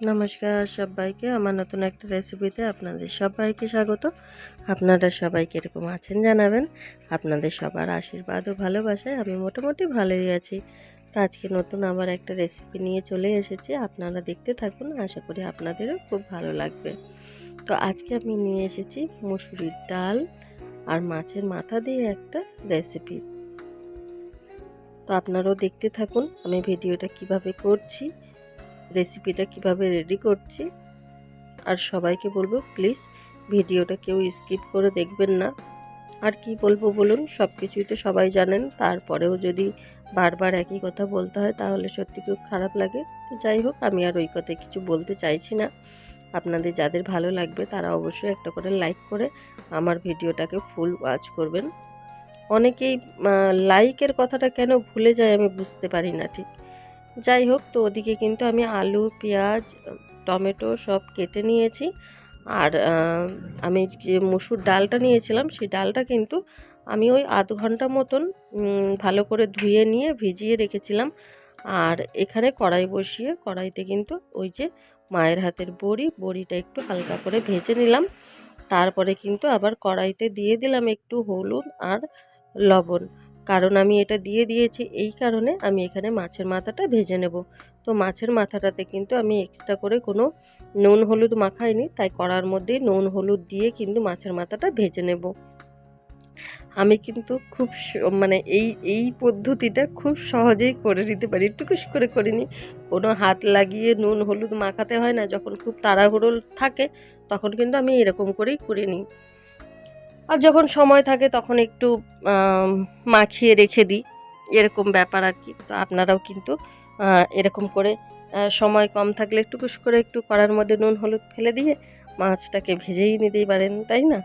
নমস্কার সবাইকে, আমার নতুন একটা রেসিপিতে আপনাদের সবাইকে স্বাগত। আপনারা সবাই কীরকম আছেন জানাবেন। আপনাদের সবার আশীর্বাদ ও ভালোবাসায় আমি মোটামুটি ভালোই আছি। তো আজকে নতুন আবার একটা রেসিপি নিয়ে চলে এসেছি, আপনারা দেখতে থাকুন, আশা করি আপনাদেরও খুব ভালো লাগবে। তো আজকে আমি নিয়ে এসেছি মুসুরির ডাল আর মাছের মাথা দিয়ে একটা রেসিপি তো আপনারাও দেখতে থাকুন, আমি ভিডিওটা কীভাবে করছি। রেসিপিটা কীভাবে রেডি করছি। আর সবাইকে বলব প্লিজ ভিডিওটা কেউ স্কিপ করে দেখবেন না। আর কি বলব বলুন সব কিছুই তো সবাই জানেন। তারপরেও যদি বারবার একই কথা বলতে হয়, তাহলে সত্যি খুব খারাপ লাগে। তো যাই হোক, আমি আর ওই কথায় কিছু বলতে চাইছি না। আপনাদের যাদের ভালো লাগবে, তারা অবশ্যই একটা করে লাইক করে আমার ভিডিওটাকে ফুল ওয়াচ করবেন। অনেকেই লাইকের কথাটা কেন ভুলে যায় আমি বুঝতে পারি না ঠিক। যাই হোক তো ওদিকে কিন্তু আমি আলু, পেঁয়াজ, টমেটো সব কেটে নিয়েছি। আর আমি যে মসুর ডালটা নিয়েছিলাম, সেই ডালটা কিন্তু আমি ওই আধ ঘণ্টা মতন ভালো করে ধুয়ে নিয়ে ভিজিয়ে রেখেছিলাম। আর এখানে কড়াই বসিয়ে, কড়াইতে কিন্তু ওই যে মায়ের হাতের বড়ি, বড়িটা একটু হালকা করে ভেজে নিলাম। তারপরে কিন্তু আবার কড়াইতে দিয়ে দিলাম একটু হলুদ আর লবণ। কারণ আমি এটা দিয়ে দিয়েছি, এই কারণে আমি এখানে মাছের মাথাটা ভেজে নেব। তো মাছের মাথাটাতে কিন্তু আমি এক্সট্রা করে কোনো নুন হলুদ মাখাইনি, তাই কড়ার মধ্যেই নুন হলুদ দিয়ে কিন্তু মাছের মাথাটা ভেজে নেব। আমি কিন্তু খুব মানে এই এই পদ্ধতিটা খুব সহজেই করে নিতে পারি, টুকুস করে করিনি। কোনো হাত লাগিয়ে নুন হলুদ মাখাতে হয় না, যখন খুব তাড়াহুড়ো থাকে, তখন কিন্তু আমি এরকম করেই করে নিই। আর যখন সময় থাকে তখন একটু মাখিয়ে রেখে দিই। এরকম ব্যাপার আর কি। তো আপনারাও কিন্তু এরকম করে সময় কম থাকলে একটু কুস করে একটু কড়ার মধ্যে নুন, হলুদ ফেলে দিয়ে মাছটাকে ভেজেই নিতেই পারেন, তাই না?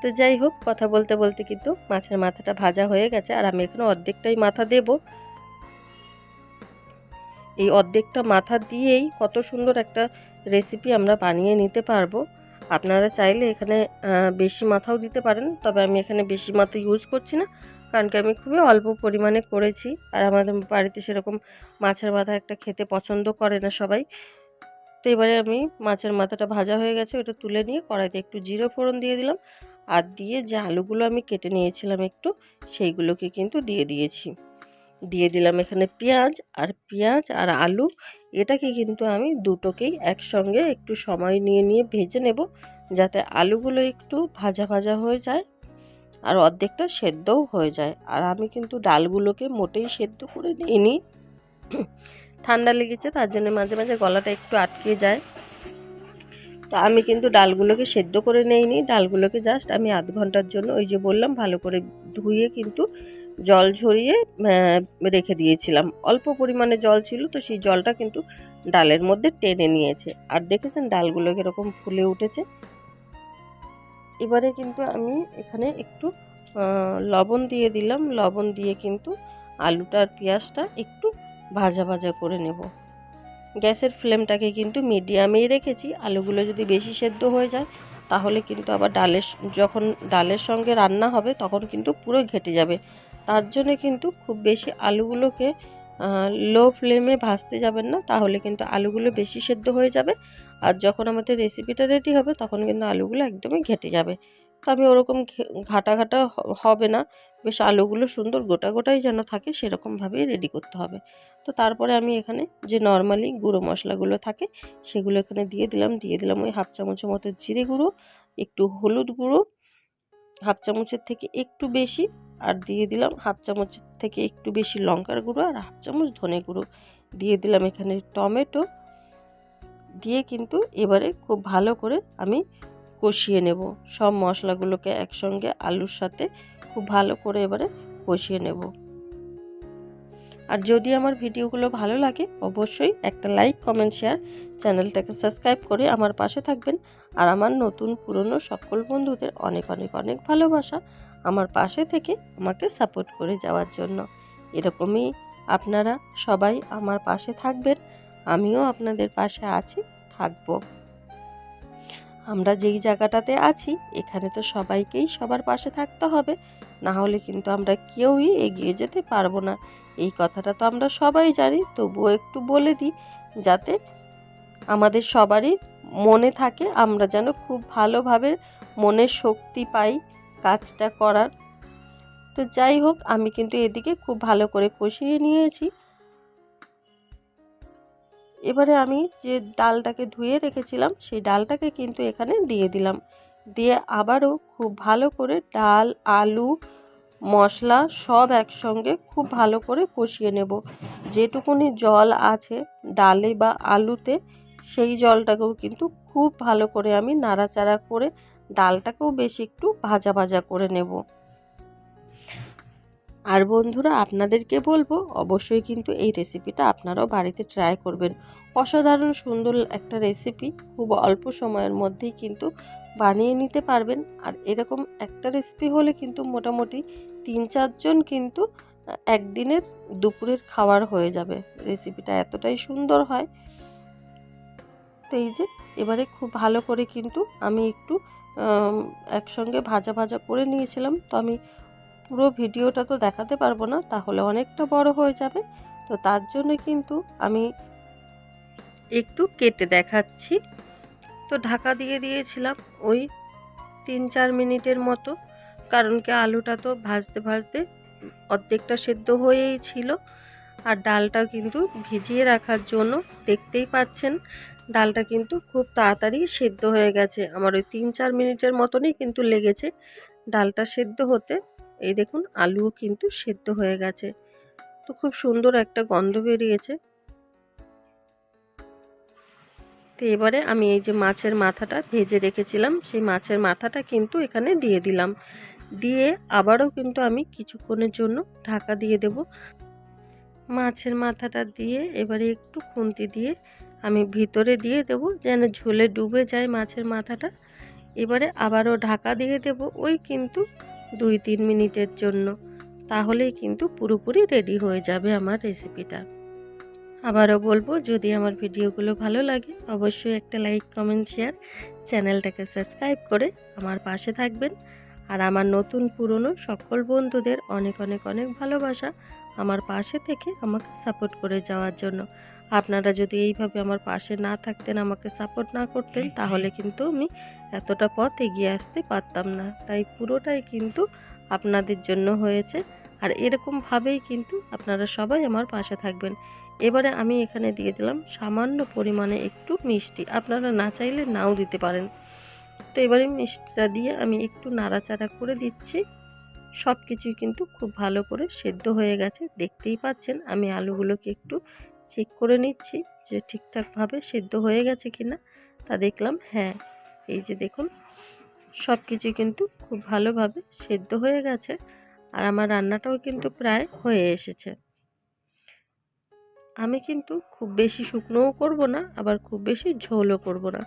তো যাই হোক, কথা বলতে বলতে কিন্তু মাছের মাথাটা ভাজা হয়ে গেছে। আর আমি এখানে অর্ধেকটাই মাথা দেব। এই অর্ধেকটা মাথা দিয়েই কত সুন্দর একটা রেসিপি আমরা বানিয়ে নিতে পারব। আপনারা চাইলে এখানে বেশি মাথাও দিতে পারেন, তবে আমি এখানে বেশি মাথা ইউজ করছি না, কারণ কি আমি খুবই অল্প পরিমাণে করেছি, আর আমাদের বাড়িতে সেরকম মাছের মাথা একটা খেতে পছন্দ করে না সবাই। তো এবারে আমি মাছের মাথাটা ভাজা হয়ে গেছে, ওটা তুলে নিয়ে কড়াইতে একটু জিরো ফোড়ন দিয়ে দিলাম, আর দিয়ে যে আলুগুলো আমি কেটে নিয়েছিলাম একটু, সেইগুলোকে কিন্তু দিয়ে দিয়েছি। দিয়ে দিলাম এখানে পেঁয়াজ আর পেঁয়াজ আর আলু। এটাকে কিন্তু আমি দুটোকেই একসঙ্গে একটু সময় নিয়ে নিয়ে ভেজে নেব যাতে আলুগুলো একটু ভাজা ভাজা হয়ে যায় আর অর্ধেকটা সেদ্ধও হয়ে যায়। আর আমি কিন্তু ডালগুলোকে মোটেই সেদ্ধ করে নিইনি। ঠান্ডা লেগেছে, তার জন্য মাঝে মাঝে গলাটা একটু আটকে যায়। তো আমি কিন্তু ডালগুলোকে সেদ্ধ করে নেইনি। ডালগুলোকে জাস্ট আমি আধ ঘণ্টার জন্য ওই যে বললাম, ভালো করে ধুয়ে কিন্তু জল ঝরিয়ে রেখে দিয়েছিলাম। অল্প পরিমাণে জল ছিল তো সেই জলটা কিন্তু ডালের মধ্যে টেনে নিয়েছে। আর দেখেছেন ডালগুলো কীরকম ফুলে উঠেছে? এবারে কিন্তু আমি এখানে একটু লবণ দিয়ে দিলাম। লবণ দিয়ে কিন্তু আলুটা আর পেঁয়াজটা একটু ভাজা ভাজা করে নেব। গ্যাসের ফ্লেমটাকে কিন্তু মিডিয়ামেই রেখেছি। আলুগুলো যদি বেশি সেদ্ধ হয়ে যায়, তাহলে কিন্তু আবার ডালের যখন ডালের সঙ্গে রান্না হবে, তখন কিন্তু পুরো ঘেটে যাবে। তার জন্য কিন্তু খুব বেশি আলুগুলোকে লো ফ্লেমে ভাজতে যাবেন না, তাহলে কিন্তু আলুগুলো বেশি সেদ্ধ হয়ে যাবে। আর যখন আমাদের রেসিপিটা রেডি হবে, তখন কিন্তু আলুগুলো একদমই ঘেটে যাবে। তো আমি ওরকম ঘাটা ঘাটা হবে না। বেশ আলুগুলো সুন্দর গোটা গোটাই যেন থাকে, সেরকমভাবেই রেডি করতে হবে। তো তারপরে আমি এখানে যে নর্মালি গুঁড়ো মশলাগুলো থাকে, সেগুলো এখানে দিয়ে দিলাম। দিয়ে দিলাম ওই হাফ চামচের মতো জিরে গুঁড়ো, একটু হলুদ গুঁড়ো, হাফ চামচের থেকে একটু বেশি আর দিয়ে দিলাম হাফ চামচ থেকে একটু বেশি লঙ্কার গুঁড়ো আর হাফ চামচ ধনে গুঁড়ো। দিয়ে দিলাম এখানে টমেটো। দিয়ে কিন্তু এবারে খুব ভালো করে আমি কষিয়ে নেব। সব মশলাগুলোকে একসঙ্গে আলুর সাথে খুব ভালো করে এবারে কষিয়ে নেব। আর যদি আমার ভিডিওগুলো ভালো লাগে, অবশ্যই একটা লাইক, কমেন্ট, শেয়ার চ্যানেলটাকে সাবস্ক্রাইব করে আমার পাশে থাকবেন। আর আমার নতুন পুরনো সকল বন্ধুদের অনেক অনেক অনেক ভালোবাসা। আমার পাশে থেকে আমাকে সাপোর্ট করে যাওয়ার জন্য। এরকমই আপনারা সবাই আমার পাশে থাকবেন, আমিও আপনাদের পাশে আছি, থাকব। আমরা যেই জায়গাটাতে আছি, এখানে তো সবাইকেই সবার পাশে থাকতে হবে, না হলে কিন্তু আমরা কেউই এগিয়ে যেতে পারব না। এই কথাটা তো আমরা সবাই জানি, তবুও একটু বলে দিই, যাতে আমাদের সবারই মনে থাকে, আমরা যেন খুব ভালোভাবে মনের শক্তি পাই কাজটা করার। তো যাই হোক, আমি কিন্তু এদিকে খুব ভালো করে কষিয়ে নিয়েছি। এবারে আমি যে ডালটাকে ধুয়ে রেখেছিলাম, সেই ডালটাকে কিন্তু এখানে দিয়ে দিলাম। দিয়ে আবারও খুব ভালো করে ডাল, আলু, মশলা সব একসঙ্গে খুব ভালো করে কষিয়ে নেব। যেটুকুনি জল আছে ডালে বা আলুতে, সেই জলটাকেও কিন্তু খুব ভালো করে আমি নাড়াচাড়া করে ডালটাকেও বেশ একটু ভাজা ভাজা করে নেব। আর বন্ধুরা, আপনাদেরকে বলব, অবশ্যই কিন্তু এই রেসিপিটা আপনারাও বাড়িতে ট্রাই করবেন। অসাধারণ সুন্দর একটা রেসিপি খুব অল্প সময়ের মধ্যেই কিন্তু বানিয়ে নিতে পারবেন। আর এরকম একটা রেসিপি হলে কিন্তু মোটামুটি তিন চারজন কিন্তু একদিনের দুপুরের খাবার হয়ে যাবে। রেসিপিটা এতটাই সুন্দর হয়। তো এই যে, এবারে খুব ভালো করে কিন্তু আমি একটু একসঙ্গে ভাজা ভাজা করে নিয়েছিলাম। তো আমি পুরো ভিডিওটা তো দেখাতে পারব না, তাহলে অনেকটা বড় হয়ে যাবে। তো তার জন্য কিন্তু আমি একটু কেটে দেখাচ্ছি। তো ঢাকা দিয়ে দিয়েছিলাম ওই তিন চার মিনিটের মতো, কারণ কি আলুটা তো ভাজতে ভাজতে অর্ধেকটা সেদ্ধ হয়েই ছিল। আর ডালটা কিন্তু ভিজিয়ে রাখার জন্য দেখতেই পাচ্ছেন ডালটা কিন্তু খুব তাড়াতাড়ি সেদ্ধ হয়ে গেছে। আমার ওই তিন চার মিনিটের মতনই কিন্তু লেগেছে ডালটা সেদ্ধ হতে। এই দেখুন, আলুও কিন্তু সেদ্ধ হয়ে গেছে। তো খুব সুন্দর একটা গন্ধ বেরিয়েছে। তো এবারে আমি এই যে মাছের মাথাটা ভেজে রেখেছিলাম, সেই মাছের মাথাটা কিন্তু এখানে দিয়ে দিলাম। দিয়ে আবারও কিন্তু আমি কিছুক্ষণের জন্য ঢাকা দিয়ে দেব। মাছের মাথাটা দিয়ে এবারে একটু খুন্তি দিয়ে আমি ভিতরে দিয়ে দেব, যেন ঝোলে ডুবে যায় মাছের মাথাটা। এবারে আবারও ঢাকা দিয়ে দেব ওই কিন্তু দুই তিন মিনিটের জন্য। তাহলেই কিন্তু পুরোপুরি রেডি হয়ে যাবে আমার রেসিপিটা। আবারও বলব, যদি আমার ভিডিওগুলো ভালো লাগে, অবশ্যই একটা লাইক, কমেন্ট, শেয়ার, চ্যানেলটাকে সাবস্ক্রাইব করে আমার পাশে থাকবেন। আর আমার নতুন পুরনো সকল বন্ধুদের অনেক অনেক অনেক ভালোবাসা আমার পাশে থেকে আমাকে সাপোর্ট করে যাওয়ার জন্য। আপনারা যদি এইভাবে আমার পাশে না থাকতেন আমাকে সাপোর্ট না করতেন তাহলে কিন্তু আমি এতটা পথ এগিয়ে আসতে পারতাম না। তাই পুরোটাই কিন্তু আপনাদের জন্য হয়েছে। আর এরকমভাবেই কিন্তু আপনারা সবাই আমার পাশে থাকবেন। এবারে আমি এখানে দিয়ে দিলাম সামান্য পরিমাণে একটু মিষ্টি। আপনারা না চাইলে নাও দিতে পারেন। তো এবারে মিষ্টিটা দিয়ে আমি একটু নাড়াচাড়া করে দিচ্ছি। সব কিছুই কিন্তু খুব ভালো করে সেদ্ধ হয়ে গেছে। দেখতেই পাচ্ছেন আমি আলুগুলোকে একটু চেক করে নিচ্ছি যে ঠিকঠাকভাবে সেদ্ধ হয়ে গেছে কি না তা দেখলাম হ্যাঁ এই যে দেখুন সব কিছু কিন্তু খুব ভালোভাবে সেদ্ধ হয়ে গেছে আর আমার রান্নাটাও কিন্তু প্রায় হয়ে এসেছে। আমি কিন্তু খুব বেশি শুকনোও করব না, আবার খুব বেশি ঝোলও করব না,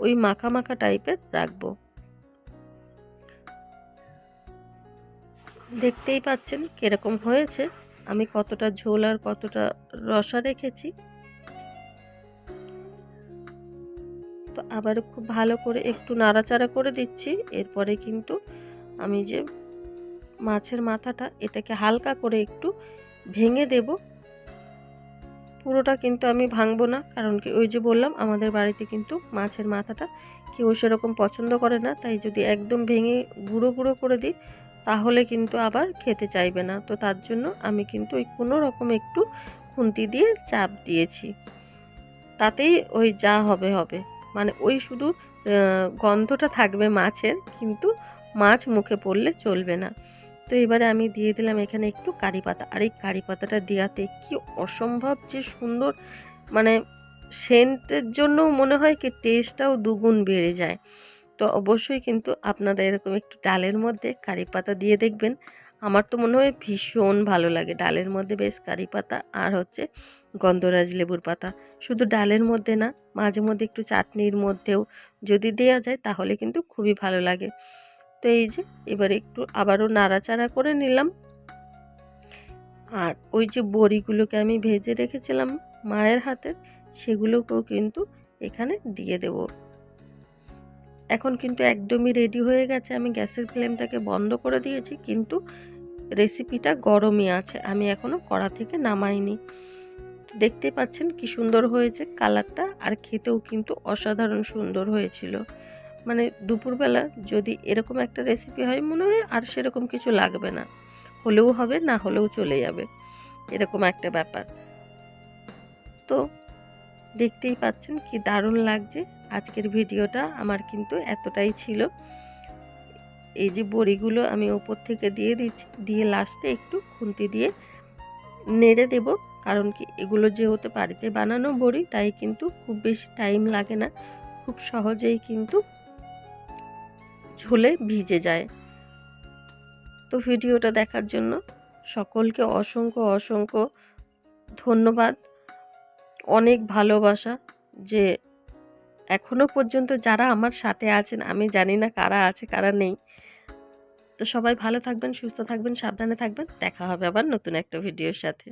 ওই মাখা মাখা টাইপের রাখব। দেখতেই পাচ্ছেন কীরকম হয়েছে। আমি কতটা ঝোল আর কতটা রসা রেখেছি। তো আবার খুব ভালো করে একটু নাড়াচাড়া করে দিচ্ছি। এরপরে কিন্তু আমি যে মাছের মাথাটা এটাকে হালকা করে একটু ভেঙে দেব। পুরোটা কিন্তু আমি ভাঙবো না, কারণ কি ওই যে বললাম, আমাদের বাড়িতে কিন্তু মাছের মাথাটা কেউ সেরকম পছন্দ করে না। তাই যদি একদম ভেঙে গুঁড়ো গুঁড়ো করে দিই তাহলে কিন্তু আবার খেতে চাইবে না। তো তার জন্য আমি কিন্তু ওই কোনো রকম একটু খুন্তি দিয়ে চাপ দিয়েছি। তাতেই ওই যা হবে হবে। মানে ওই শুধু গন্ধটা থাকবে মাছের, কিন্তু মাছ মুখে পড়লে চলবে না। তো এবারে আমি দিয়ে দিলাম এখানে একটু কারি পাতা। আর এই কারি পাতাটা দেওয়াতে কি অসম্ভব যে সুন্দর মানে সেন্টের জন্য মনে হয় কি টেস্টটাও দুগুণ বেড়ে যায়। তো অবশ্যই কিন্তু আপনারা এরকম একটু ডালের মধ্যে কারি পাতা দিয়ে দেখবেন। আমার তো মনে হয় ভীষণ ভালো লাগে ডালের মধ্যে বেশ কারি পাতা আর হচ্ছে গন্ধরাজ লেবুর পাতা। শুধু ডালের মধ্যে না, মাঝে মধ্যে একটু চাটনির মধ্যেও যদি দেওয়া যায় তাহলে কিন্তু খুবই ভালো লাগে। তো এই যে, এবারে একটু আবারও নাড়াচাড়া করে নিলাম। আর ওই যে বড়িগুলোকে আমি ভেজে রেখেছিলাম মায়ের হাতে সেগুলোকেও কিন্তু এখানে দিয়ে দেব। এখন কিন্তু একদমই রেডি হয়ে গেছে। আমি গ্যাসের ফ্লেমটাকে বন্ধ করে দিয়েছি, কিন্তু রেসিপিটা গরমই আছে। আমি এখনও কড়া থেকে নামাইনি। তো দেখতেই পাচ্ছেন কি সুন্দর হয়েছে কালারটা আর খেতেও কিন্তু অসাধারণ সুন্দর হয়েছিল। মানে দুপুরবেলা যদি এরকম একটা রেসিপি হয় মনে হয় আর সেরকম কিছু লাগবে না। হলেও হবে, না হলেও চলে যাবে। এরকম একটা ব্যাপার। তো দেখতেই পাচ্ছেন কি দারুণ লাগছে। আজকের ভিডিওটা আমার কিন্তু এতটাই ছিল। এই যে বড়িগুলো আমি ওপর থেকে দিয়ে দিচ্ছি, দিয়ে লাস্টে একটু খুন্তি দিয়ে নেড়ে দেব। কারণ কি, এগুলো যেহেতু বাড়িতে বানানো বড়ি, তাই কিন্তু খুব বেশি টাইম লাগে না। খুব সহজেই কিন্তু ঝোলে ভিজে যায়। তো ভিডিওটা দেখার জন্য সকলকে অসংখ্য অসংখ্য ধন্যবাদ। অনেক ভালোবাসা যে এখনও পর্যন্ত যারা আমার সাথে আছেন, আমি জানি না কারা আছে, কারা নেই। তো সবাই ভালো থাকবেন, সুস্থ থাকবেন, সাবধানে থাকবেন। দেখা হবে আবার নতুন একটা ভিডিওর সাথে।